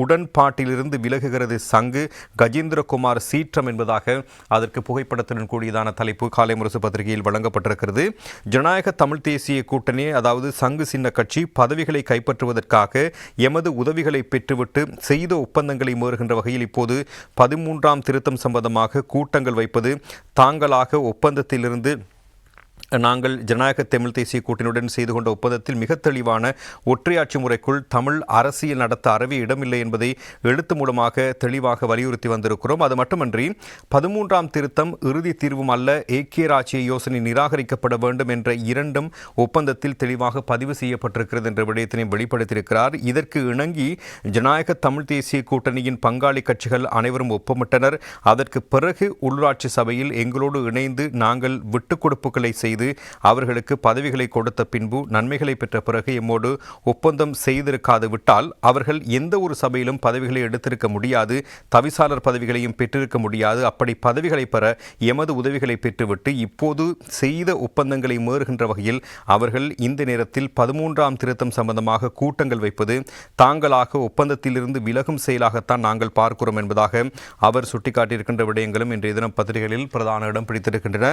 உடன்பாட்டிலிருந்து விலகுகிறது சங்கு கஜேந்திரகுமார் சீற்றம் என்பதாக அதற்கு புகைப்படத்துடன் கூடியதான தலைப்பு காலை முரசு பத்திரிகையில் வழங்கப்பட்டிருக்கிறது. ஜனநாயக தமிழ் தேசிய கூட்டணி அதாவது சங்கு சின்ன கட்சி பதவிகளை கைப்பற்றுவதற்காக எமது உதவிகளை பெற்றுவிட்டு செய்த ஒப்பந்தங்களை மீறுகின்ற வகையில் இப்போது பதிமூன்றாம் திருத்தம் சம்பந்தமாக கூட்டங்கள் வைப்பது தாங்களாக ஒப்பந்தத்திலிருந்து நாங்கள் ஜனநாயக தமிழ் தேசிய கூட்டணியுடன் செய்து கொண்ட ஒப்பந்தத்தில் மிக தெளிவான ஒற்றையாட்சி முறைக்குள் தமிழ் அரசியல் நடத்த அறவே இடமில்லை என்பதை எழுத்து மூலமாக தெளிவாக வலியுறுத்தி வந்திருக்கிறோம். அது மட்டுமன்றி பதிமூன்றாம் திருத்தம் இறுதி தீர்வும் அல்ல ஏக்கிய ராஜ்ய யோசனை நிராகரிக்கப்பட வேண்டும் என்ற இரண்டும் ஒப்பந்தத்தில் தெளிவாக பதிவு செய்யப்பட்டிருக்கிறது என்ற விடயத்தினை வெளிப்படுத்தியிருக்கிறார். இதற்கு இணங்கி ஜனநாயக தமிழ் தேசிய கூட்டணியின் பங்காளி கட்சிகள் அனைவரும் ஒப்பமிட்டனர். அதற்கு பிறகு உள்ளாட்சி சபையில் எங்களோடு இணைந்து நாங்கள் விட்டுக் கொடுப்புகளை செய்து அவர்களுக்கு பதவிகளை கொடுத்த பின்பு நன்மைகளை பெற்ற பிறகு எம்மோடு ஒப்பந்தம் செய்திருக்காது விட்டால் அவர்கள் எந்த ஒரு சபையிலும் பதவிகளை எடுத்திருக்க முடியாது தவிசாளர் பதவிகளையும் பெற்றிருக்க முடியாது. அப்படி பதவிகளை பெற எமது உதவிகளை பெற்றுவிட்டு இப்போது செய்த ஒப்பந்தங்களை மீறுகின்ற வகையில் அவர்கள் இந்த நேரத்தில் பதிமூன்றாம் திருத்தம் சம்பந்தமாக கூட்டங்கள் வைப்பது தாங்களாக ஒப்பந்தத்திலிருந்து விலகும் செயலாகத்தான் நாங்கள் பார்க்கிறோம் என்பதாக அவர் சுட்டிக்காட்டியிருக்கின்ற விடயங்களும் இன்றைய தினம் பத்திரிகைகளில் பிரதான இடம் பிடித்திருக்கின்றன.